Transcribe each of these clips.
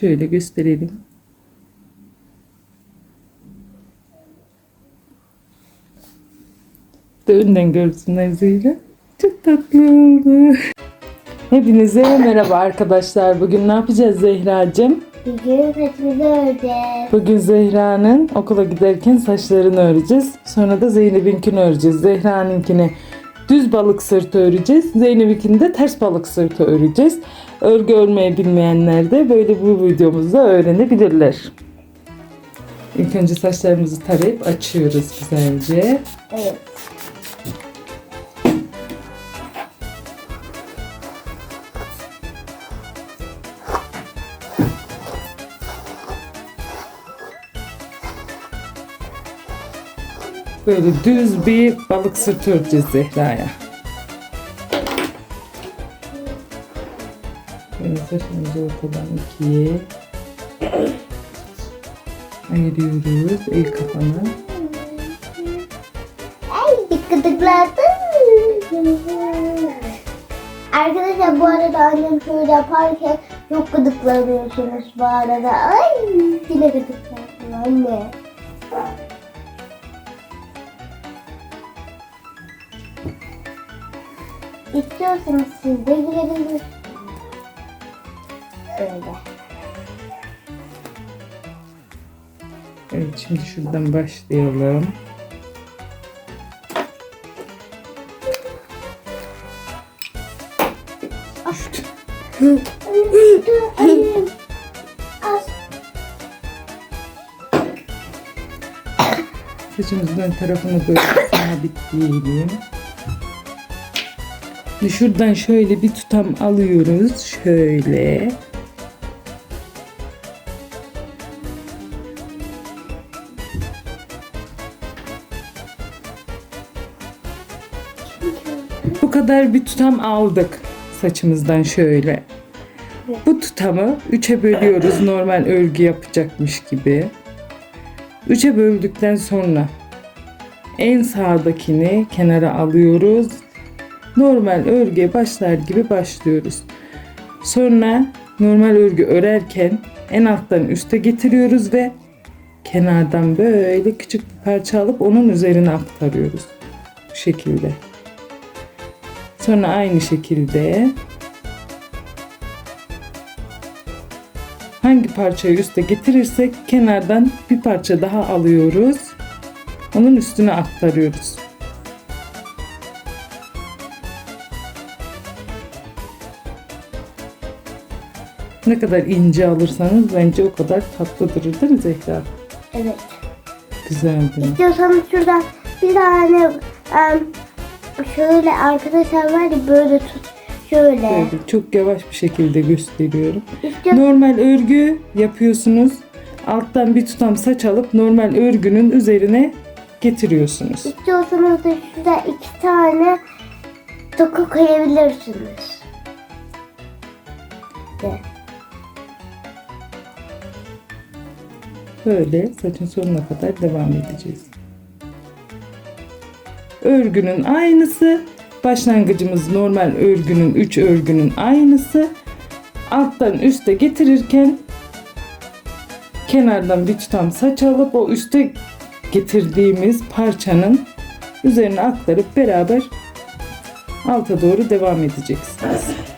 Şöyle gösterelim. De önden görsünler Zehra. Çok tatlı oldu. Hepinize merhaba arkadaşlar. Bugün ne yapacağız Zehracığım? Bugün saçımızı öreceğiz. Bugün Zehra'nın okula giderken saçlarını öreceğiz. Sonra da Zeynep'inkini öreceğiz. Zehra'nınkini düz balık sırtı öreceğiz. Zeynep'inkini de ters balık sırtı öreceğiz. Örgü örmeyi bilmeyenler de böyle bu videomuzda öğrenebilirler. İlk önce saçlarımızı tarayıp açıyoruz güzelce. Evet. Böyle düz bir balık sırtı öreceğiz Zehra'ya. Böyle saçımızı ortadan ikiye ayırıyoruz el kafanı. Ay. Arkadaşlar bu arada annem şöyle yaparken çok gıdıklanıyorsunuz bu arada. Ay yine gıdıkladım anne. İstiyorsanız siz de girebilirsiniz. Öyle. Evet şimdi şuradan başlayalım. Saçımızın ön tarafını böyle sabitleyelim. Şuradan şöyle bir tutam alıyoruz. Şöyle. Kadar bir tutam aldık saçımızdan şöyle. Bu tutamı üçe bölüyoruz normal örgü yapacakmış gibi. Üçe böldükten sonra en sağdakini kenara alıyoruz. Normal örgüye başlar gibi başlıyoruz. Sonra normal örgü örerken en alttan üste getiriyoruz ve kenardan böyle küçük bir parça alıp onun üzerine aktarıyoruz. Bu şekilde. Sonra aynı şekilde hangi parçayı üste getirirsek kenardan bir parça daha alıyoruz. Onun üstüne aktarıyoruz. Ne kadar ince alırsanız bence o kadar tatlıdır değil mi Zehra? evet. Güzel değil mi? İstiyorsanız şuradan bir tane em, şöyle arkadaşlar var ya böyle tut. Şöyle. Böyle çok yavaş bir şekilde gösteriyorum. İstiyor- Normal örgü yapıyorsunuz. Alttan bir tutam saç alıp normal örgünün üzerine getiriyorsunuz. İstiyorsanız da şurada iki tane toka koyabilirsiniz. Böyle saçın sonuna kadar devam edeceğiz. Örgünün aynısı. Başlangıcımız normal örgünün 3 örgünün aynısı. Alttan üste getirirken kenardan bir tutam saç alıp o üste getirdiğimiz parçanın üzerine aktarıp beraber alta doğru devam edeceksiniz.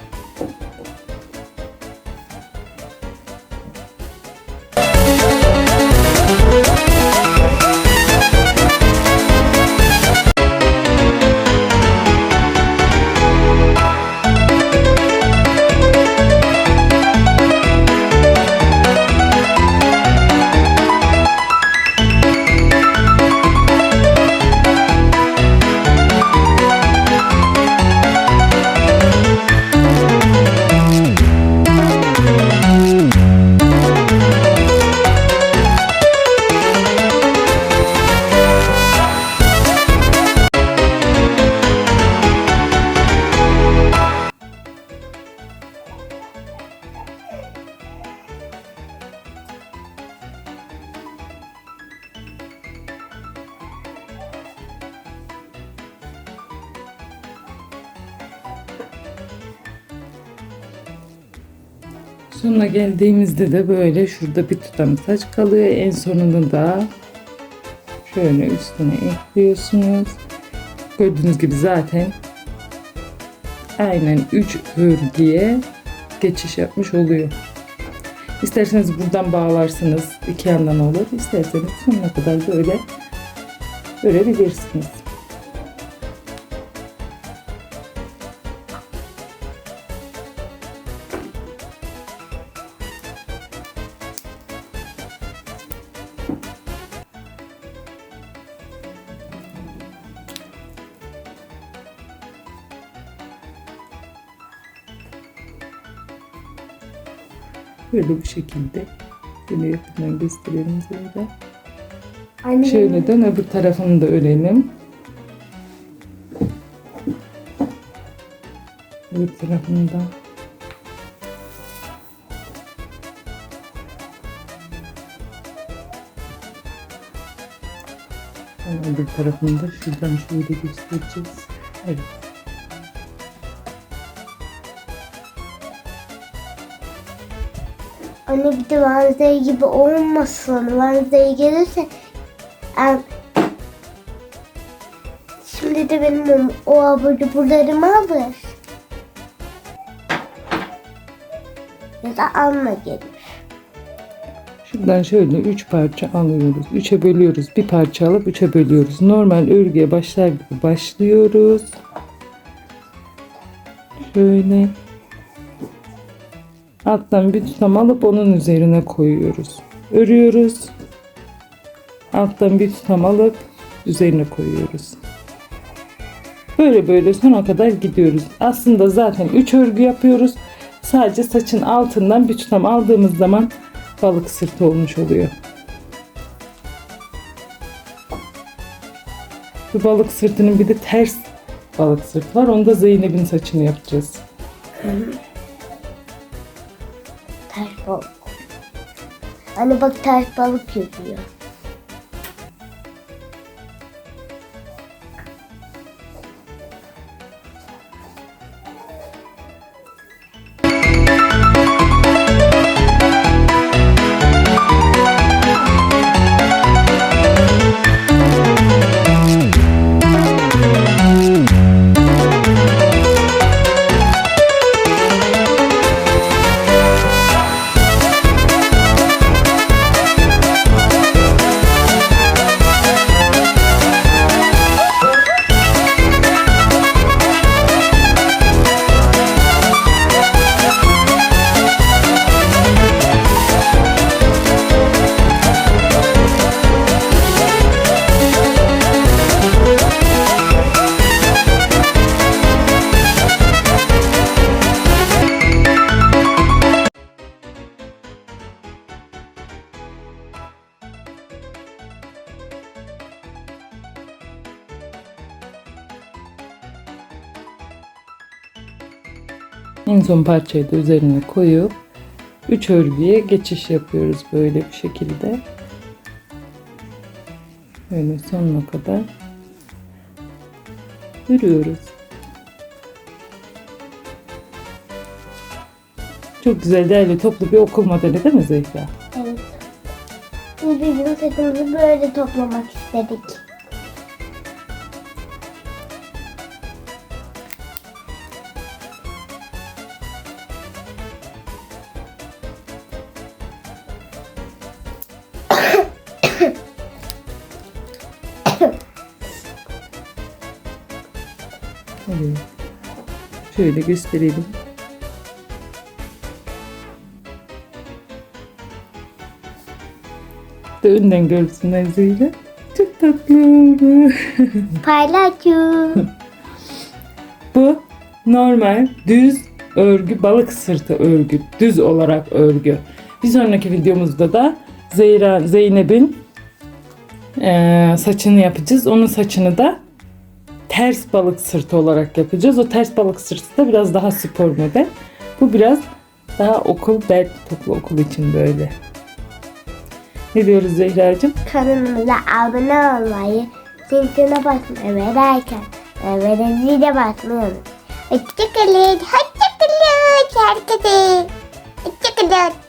Sonuna geldiğimizde de böyle şurada bir tutam saç kalıyor. En sonunu da şöyle üstüne ekliyorsunuz. Gördüğünüz gibi zaten aynen 3 örgüye geçiş yapmış oluyor. İsterseniz buradan bağlarsınız. iki yandan olur. İsterseniz sonuna kadar böyle örebilirsiniz. Böyle bu şekilde. Şöyle yakından gösterelim. Anne Şöyle dön öbür tarafını da örelim. Öbür tarafını da. Öbür tarafını da şuradan şöyle göstereceğiz. Evet. Anne bir de Wednesday gibi olmasın. Wednesday gelirse em, şimdi de benim o, abur cuburlarımı alır. Ya da alma gelir. Şuradan şöyle üç parça alıyoruz. Üçe bölüyoruz. Bir parça alıp üçe bölüyoruz. Normal örgüye başlar gibi başlıyoruz. Şöyle. Alttan bir tutam alıp onun üzerine koyuyoruz. Örüyoruz. Alttan bir tutam alıp üzerine koyuyoruz. Böyle böyle sona kadar gidiyoruz. Aslında zaten 3 örgü yapıyoruz. Sadece saçın altından bir tutam aldığımız zaman balık sırtı olmuş oluyor. Bu balık sırtının bir de ters balık sırtı var. Onu da Zeynep'in saçını yapacağız. Ters balık. Anne bak ters balık yapıyor. En son parçayı da üzerine koyup 3 örgüye geçiş yapıyoruz böyle bir şekilde. Böyle sonuna kadar örüyoruz. Çok güzel değerli toplu bir okul modeli değil mi Zehra? Evet. Biz bizim saçımızı böyle toplamak istedik. Evet. Şöyle gösterelim. De önden görsünler Zehra. Çok tatlı. Paylaşım. Bu normal düz örgü balık sırtı örgü. Düz olarak örgü. Bir sonraki videomuzda da Zeyra Zeynep'in eee, saçını yapacağız. Onun saçını da ters balık sırtı olarak yapacağız. O ters balık sırtı da biraz daha spor model. Bu biraz daha okul, bel toplu okul için böyle. Ne diyoruz Zehra'cığım? Kanalımıza abone olmayı, zincirine basmayı ve atmayı ve zile basmayı unutmayın. Hoşçakalın. Hoşçakalın. Herkese. Hoşçakalın.